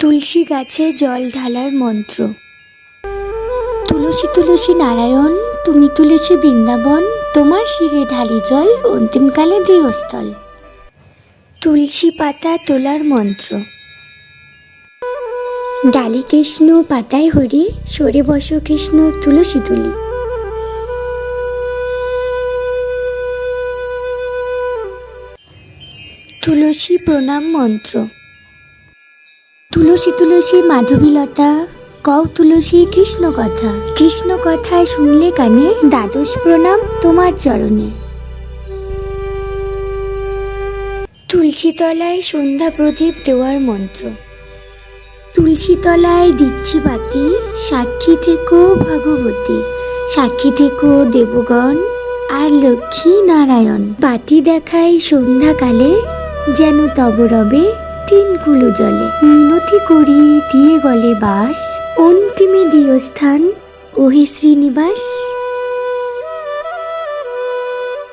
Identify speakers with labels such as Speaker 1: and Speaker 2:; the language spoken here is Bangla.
Speaker 1: তুলসী গাছে জল ঢালার মন্ত্র। তুলসী তুলসী নারায়ণ, তুমি তুলসী বৃন্দাবন, তোমার শিরে ঢালি জল, অন্তিমকালে দিয়স্থল তুলসী পাতা তোলার মন্ত্র। ডালি কৃষ্ণ, পাতায় হরি, সরে বস কৃষ্ণ, তুলসী তুলি। তুলসী প্রণাম মন্ত্র। তুলসী তুলসী মাধবীলতা, কও তুলসী কৃষ্ণ কথা কৃষ্ণ কথায় শুনলে কানে দ্বাদশ প্রণাম তোমার চরণে। তুলসী তলায় সন্ধ্যা প্রদীপ দেওয়ার মন্ত্র। তুলসী তলায় দিচ্ছি বাতি, সাক্ষী থেকো ভগবতী। সাক্ষী থেকো দেবগণ আর লক্ষ্মী নারায়ণ। বাতি দেখায় সন্ধ্যাকালে যেন তব কুলো জলে। মিনতি করি দিয়ে গলে বাস। অন্তিমে দিয় স্থান ওহে শ্রীনিবাস।